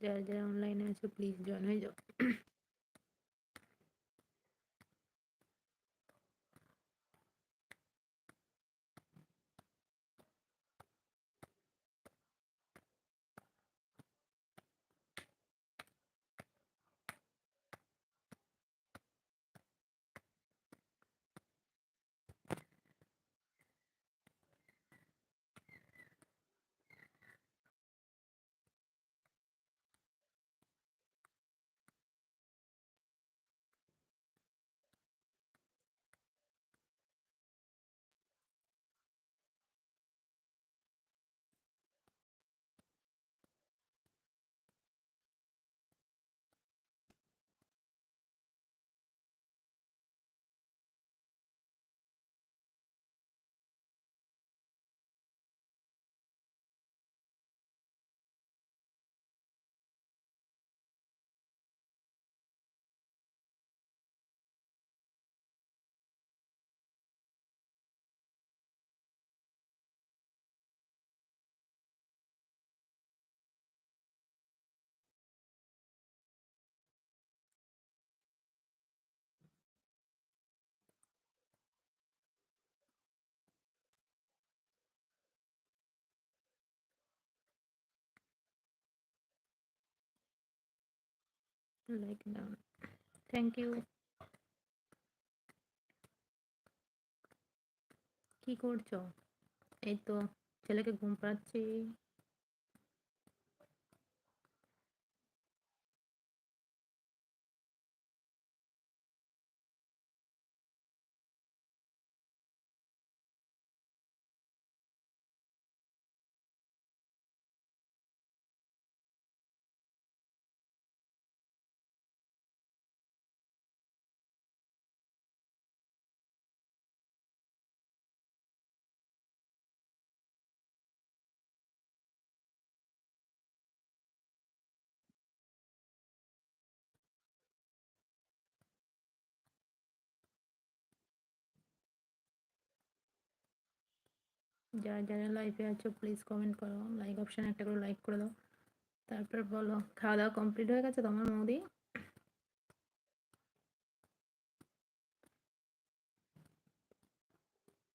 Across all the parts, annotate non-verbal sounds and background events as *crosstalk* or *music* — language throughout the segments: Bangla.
যারা যারা অনলাইনে আছো প্লিজ জয়েন হয়ে যাও। লাইক down থ্যাংক ইউ কি করছ? এই তো ছেলেকে ঘুম পাচ্ছি যারা যারা লাইফে আছো প্লিজ কমেন্ট করো। লাইক অপশান একটা করে লাইক করে দাও। তারপর বলো খাওয়া দাওয়া কমপ্লিট হয়ে গেছে তোমার মৌদি?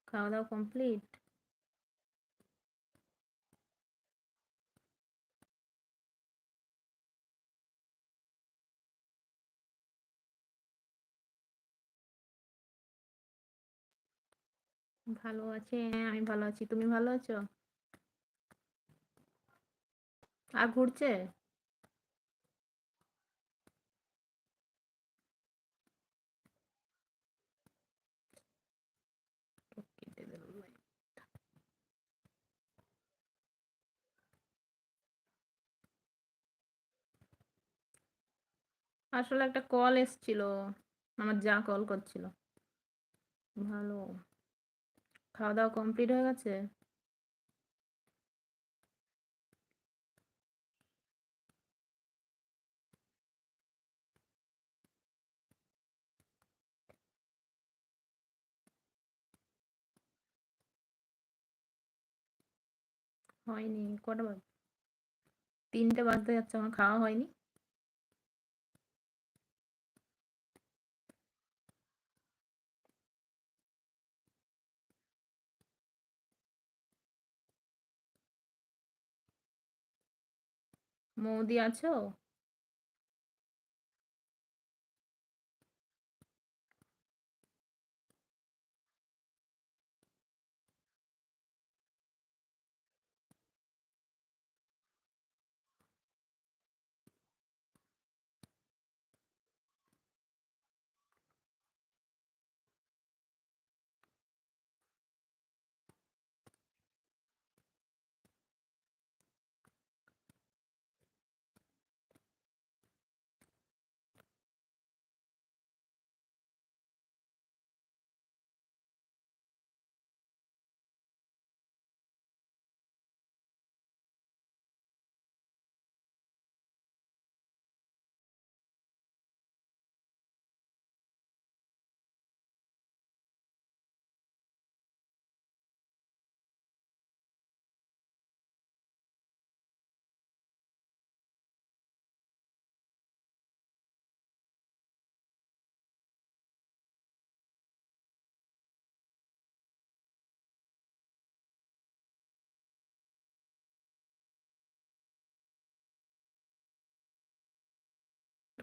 খাওয়া দাওয়া কমপ্লিট ভালো আছে হ্যাঁ আমি ভালো আছি। তুমি ভালো আছো? আর ঘুরছে। আসলে একটা কল এসছিল, আমার যা কল করছিল। ভালো। খাওয়া দাওয়া কমপ্লিট হয়ে গেছে? হয়নি কটা বাজ? তিনটে বাজতে যাচ্ছে আমার খাওয়া হয়নি। মৌদি আছো?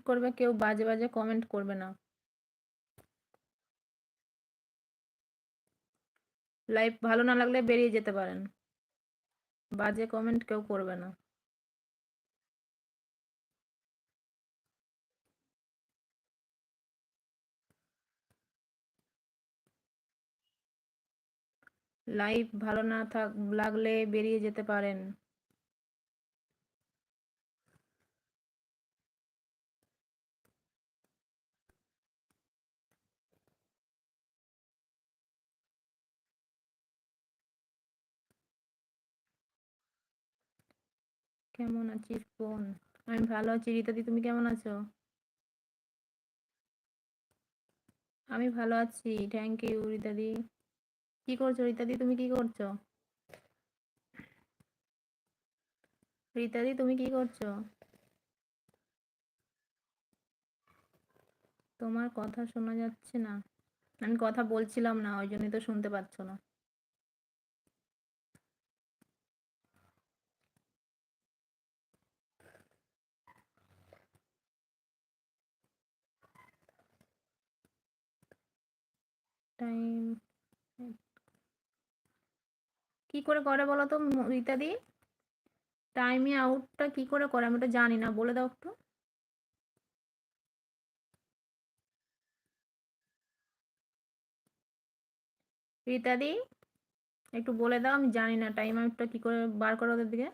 করবে, কেউ বাজে বাজে কমেন্ট করবে না। লাইভ ভালো না লাগলে বেরিয়ে যেতে পারেন। বাজে কমেন্ট কেউ করবে না। লাইভ ভালো না থাক, লাগলে বেরিয়ে যেতে পারেন। কেমন আছিস বোন? আমি ভালো আছি। রীতাদি, তুমি কেমন আছো? আমি ভালো আছি। থ্যাংক ইউ রীতাদি। কি করছ রীতাদি? তুমি কি করছ? রীতাদি, তুমি কি করছ? তোমার কথা শোনা যাচ্ছে না। আমি কথা বলছিলাম না, ওই জন্যই তো শুনতে পাচ্ছ না। টাইম কি করে করে বলো তো রীতাদি টাইমে আউটটা কি করে করে? আমি ওটা জানি না, বলে দাও একটু। রীতাদি একটু বলে দাও, আমি জানি না টাইম আউটটা কি করে বার করো ওদের দিকে।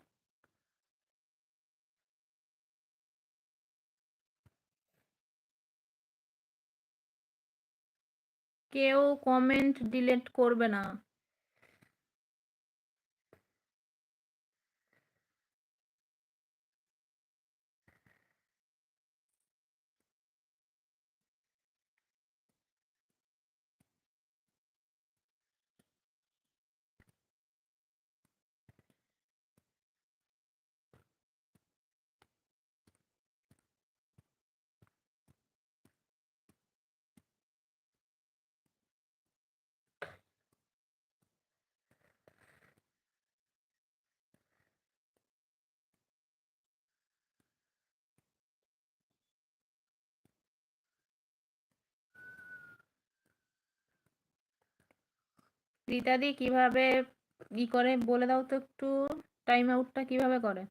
কেউ কমেন্ট ডিলিট করবে না। রীতাদি কীভাবে ই করে? বলে দাও তো একটু টাইম আউটটা কীভাবে করে?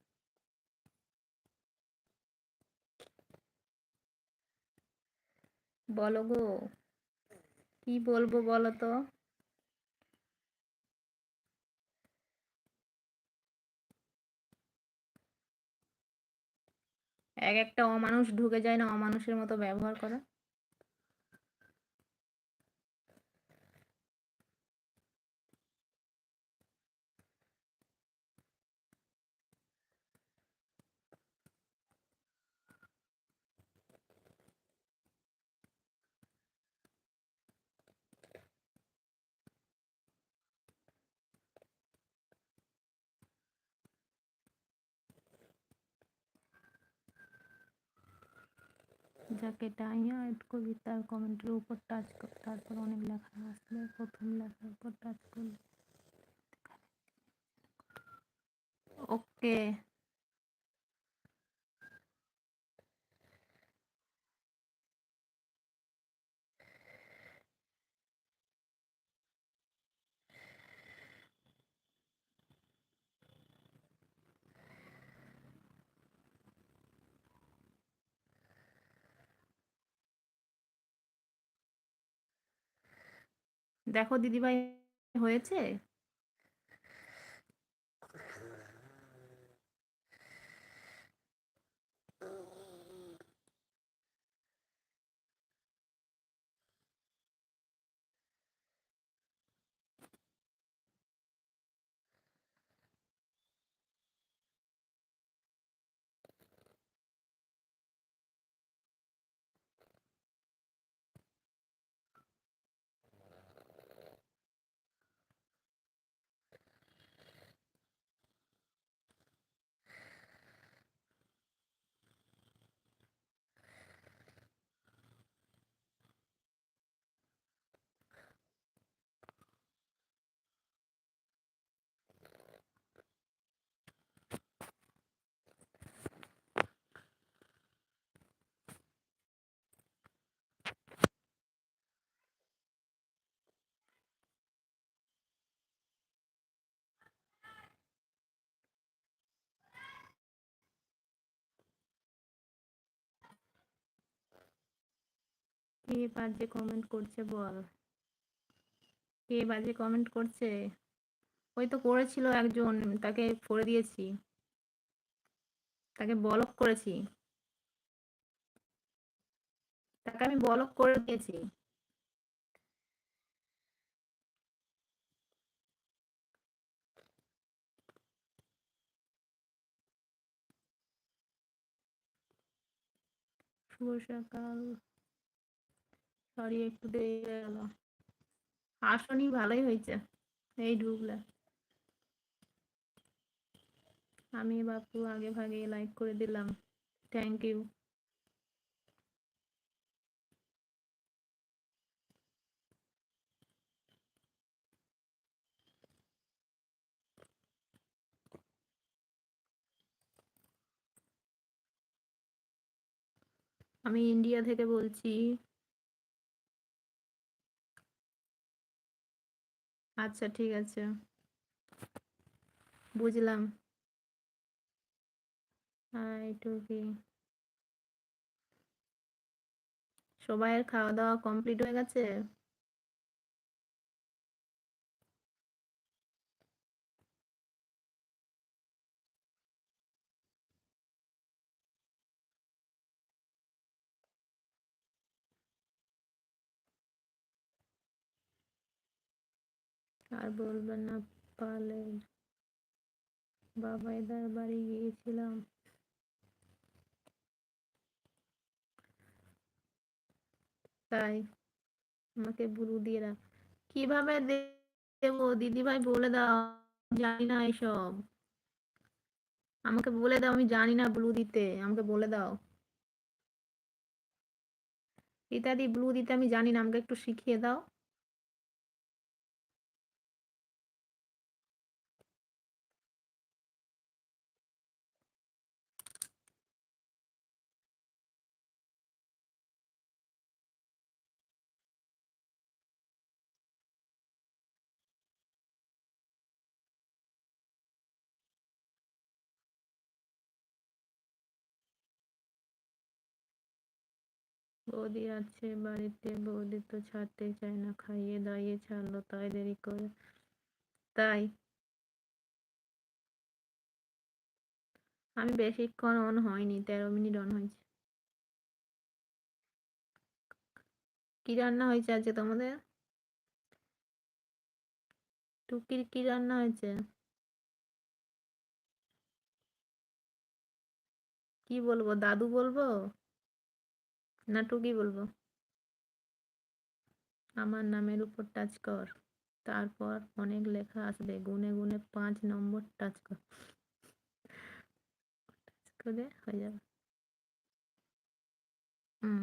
বলো গো, কি বলব বলো তো? এক একটা অমানুষ ঢুকে যায় না অমানুষের মতো ব্যবহার করে। যাকে ডাইয়া এড করবি তার কমেন্টের উপর টাচ কর, তারপর অনেক লেখা আসলে প্রথম লেখার উপর টাচ করলে। ওকে। দেখো দিদিভাই হয়েছে? কে বাজে কমেন্ট করছে বল। কে বাজে কমেন্ট করছে? ওই তো করেছিল একজন, তাকে করে দিয়েছি। তাকে বলক করেছি। তাকে আমি বলক করে দিয়েছি। শুভ সকাল। সরি, একটু দেরি হয়ে গেল। আসনি ভালোই হয়েছে, এই ঢুকলে। আমি বাপু আগে ভাগে লাইক করে দিলাম। থ্যাংক ইউ আমি ইন্ডিয়া থেকে বলছি আচ্ছা ঠিক আছে। বুঝলাম। এইটুকুই সবাইয়ের খাওয়া দাওয়া কমপ্লিট হয়ে গেছে? আর বলবেন না পালের বাবাইদার বাড়ি গিয়েছিলাম। তাই আমাকে বুলু দিয়ে রাখ। কীভাবে দেবো? দিদি ভাই বলে দাও জানি না এইসব আমাকে বলে দাও, আমি জানি না ব্লু দিতে। আমাকে বলে দাও। ইত্যাদি ব্লু দিতে আমি জানি না, আমাকে একটু শিখিয়ে দাও। বৌদি আছে বাড়িতে, বৌদি তো ছাড়তে চায় না, খাইয়ে দাইয়ে ছাড়লো, তাই দেরি করে। তাই আমি বেশিক্ষণ অন হয়নি, তেরো মিনিট অন হয়েছে। কি রান্না হয়েছে আজকে তোমাদের? টুকির কি রান্না হয়েছে? কি বলব, দাদু বলব? না টুকি বলব। আমার নামের উপর টাচ কর। তারপর অনেক লেখা আসবে। গুনে গুনে পাঁচ নম্বর টাচ কর। টাচ করে হয়ে যাবে। হুম।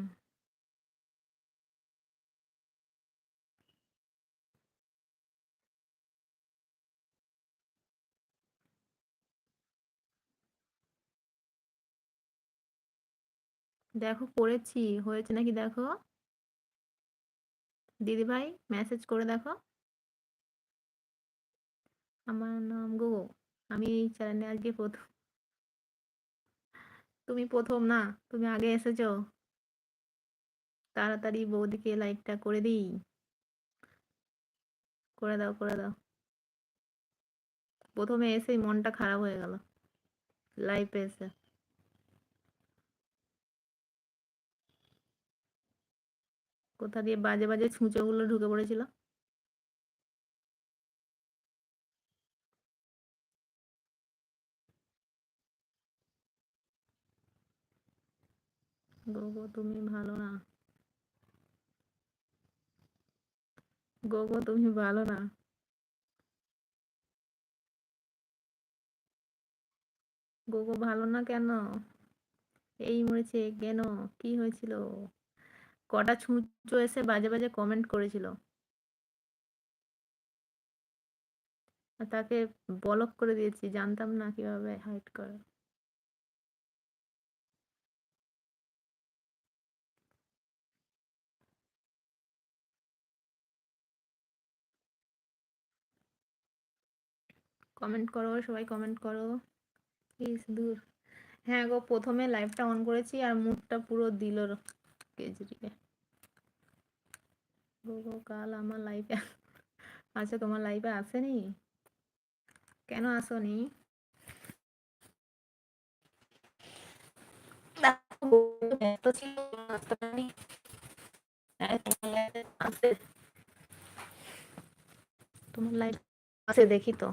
দেখো করেছি, হয়েছে নাকি দেখো? দিদি ভাই মেসেজ করে দেখো। আমার নাম গো, আমি এই চ্যানেলে আজকে প্রথম। তুমি প্রথম না, তুমি আগে এসেছ। তাড়াতাড়ি বৌদিকে লাইকটা করে দিই। করে দাও করে দাও। প্রথমে এসেই মনটা খারাপ হয়ে গেল। লাইভে এসে। কোথা দিয়ে বাজে বাজে ছুঁচোগুলো ঢুকে পড়েছিল। গোগো, তুমি ভালো না। গোগো, তুমি ভালো না। গোগো, ভালো না কেন? এই মরেছে কেন? কি হয়েছিল? কটা ছুঁচো এসে বাজে বাজে কমেন্ট করেছিল। তাকে বলক করে দিয়েছি, জানতাম না কীভাবে হাইড করে। কমেন্ট করো, সবাই কমেন্ট করো। প্লিজ দূর। হ্যাঁ গো, প্রথমে লাইভটা অন করেছি আর মুডটা পুরো দিল। কাল আমার লাইফে *laughs* আচ্ছা তোমার লাইফে আসেনি? কেন আসনি? তোমার লাইফ আছে দেখি তো।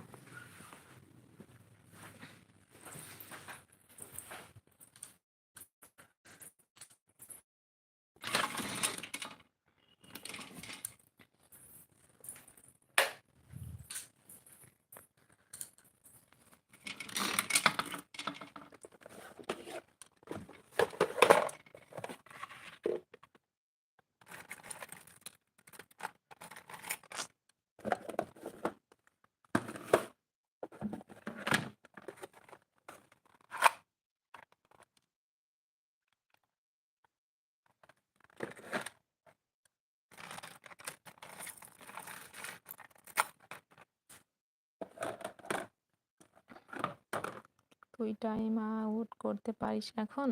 তুই টাইম আউট করতে পারিস এখন?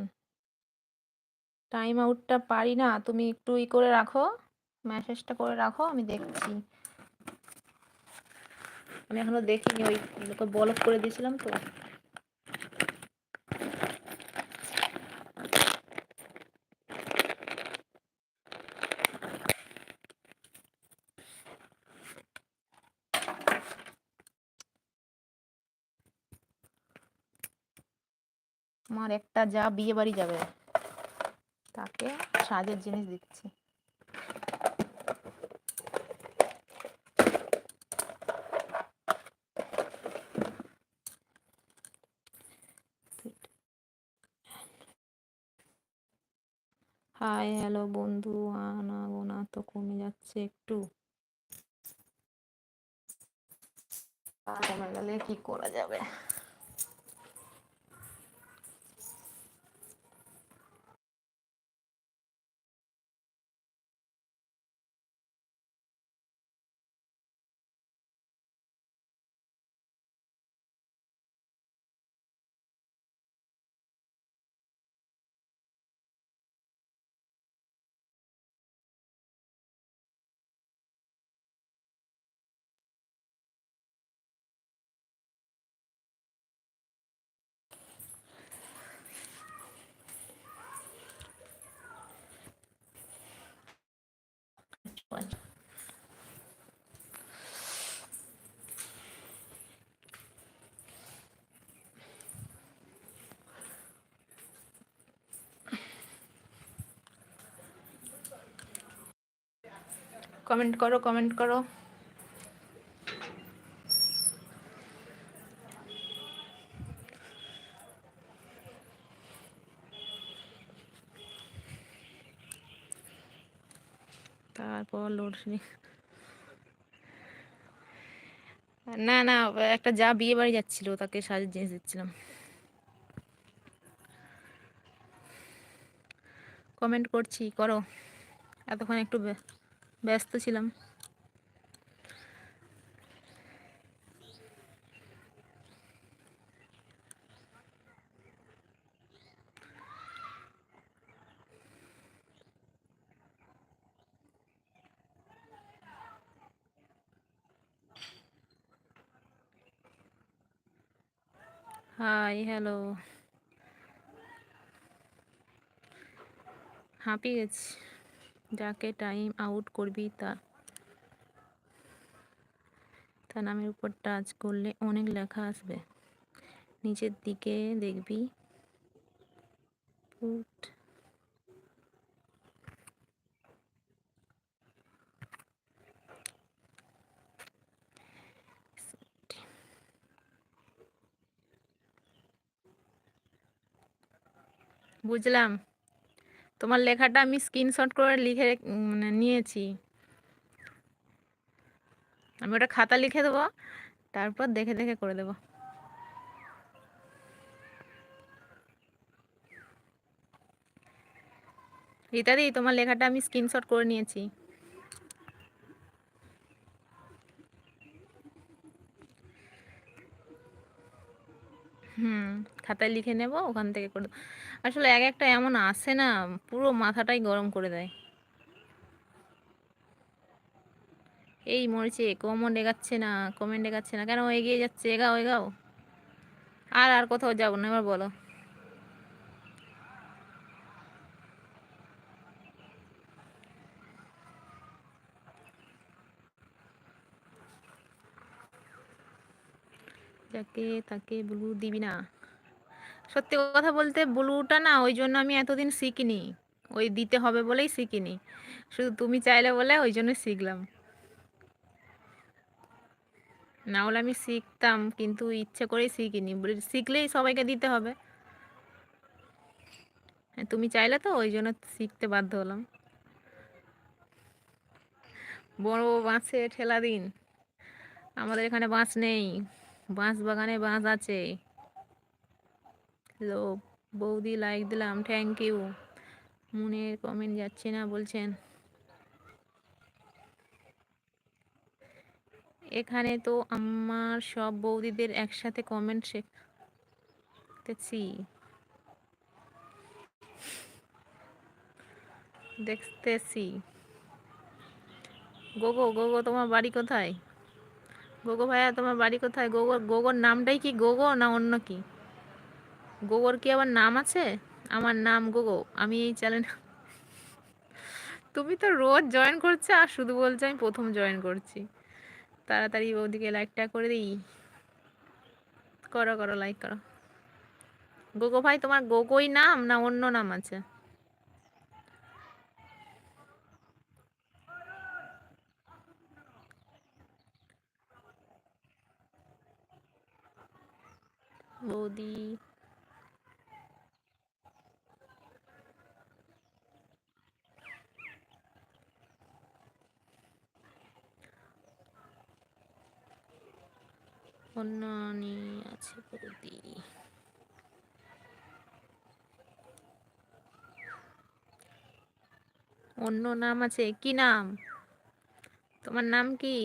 টাইম আউটটা পারি না, তুমি একটু ই করে রাখো মেসেজটা করে রাখো, আমি দেখছি। আমি এখনও দেখিনি, ওই বলক করে দিয়েছিলাম তো আমার একটা যা বিয়ে বাড়ি যাবে। তাকে সাজের জিনিস দিচ্ছি। হাই হ্যালো বন্ধু। আনাগোনা তো কমে যাচ্ছে একটু কমে গেলে কি করা যাবে কমেন্ট করো কমেন্ট করো। তারপর লোডশেডিং না না, একটা যা বিয়ে বাড়ি যাচ্ছিল, তাকে সাজের জিনিস দিচ্ছিলাম। কমেন্ট করছি, করো। এতক্ষণ একটু ব্যস্ত ছিলাম। হাই হ্যালো হাঁপিয়ে গেছি। যাকে টাইম আউট করবি তা তার নামের উপর টাচ করলে অনেক লেখা আসবে। নিচের দিকে দেখবি। বুঝলাম? তোমার লেখাটা আমি স্ক্রিনশট করে লিখে মানে নিয়েছি। আমি ওটা খাতা লিখে দেবো, তারপর দেখে দেখে করে দেবো। রীতাদি, তোমার লেখাটা আমি স্ক্রিনশট করে নিয়েছি। হুম, খাতায় লিখে নেব, ওখান থেকে করে আসলে এক একটা এমন আসে না, পুরো মাথাটাই গরম করে দেয়। এই মরেছে কমন এগাচ্ছে না কমেন্ট এগাচ্ছে না, কেন এগিয়ে যাচ্ছে? এগাও এগাও। আর আর কোথাও যাব না, এবার বলো। যাকে তাকে ব্লু দিবি না। সত্যি কথা বলতে ব্লুটা না ওই জন্য আমি এতদিন শিখিনি। ওই দিতে হবে বলেই শিখিনি। শুধু তুমি চাইলে বলে ওই জন্য শিখলাম। না হলে আমি শিখতাম কিন্তু ইচ্ছে করেই শিখিনি। শিখলেই সবাইকে দিতে হবে। হ্যাঁ, তুমি চাইলে তো ওই জন্য শিখতে বাধ্য হলাম। বড় বাঁশে ঠেলা দিন। আমাদের এখানে বাঁশ নেই। বাঁশ বাগানে বাঁশ আছে। হ্যালো, বৌদি লাইক দিলাম থ্যাংক ইউ মনের কমেন্ট যাচ্ছে না, বলছেন। এখানে তো আমার সব বৌদিদের একসাথে কমেন্ট শেখতেছি। দেখতেছি। গোগো গোগো, তোমার বাড়ি কোথায়? গোগো ভাইয়া, তোমার বাড়ি কোথায়? গোগোর গোগোর নামটাই কি গোগো না অন্য কি? গোগোর কি আবার নাম আছে? আমার নাম গোগো। আমি এই চ্যানেল তুমি তো রোজ জয়েন করছ, আর শুধু বলছো আমি প্রথম জয়েন করছি। তাড়াতাড়ি ওদিকে লাইকটা করে দিই। করো করো লাইক করো। গোগো ভাই, তোমার গোগোই নাম না অন্য নাম আছে? বৌদি। অন্য নিয়ে আছে বৌদি। অন্য নাম আছে কি নাম? তোমার নাম কি?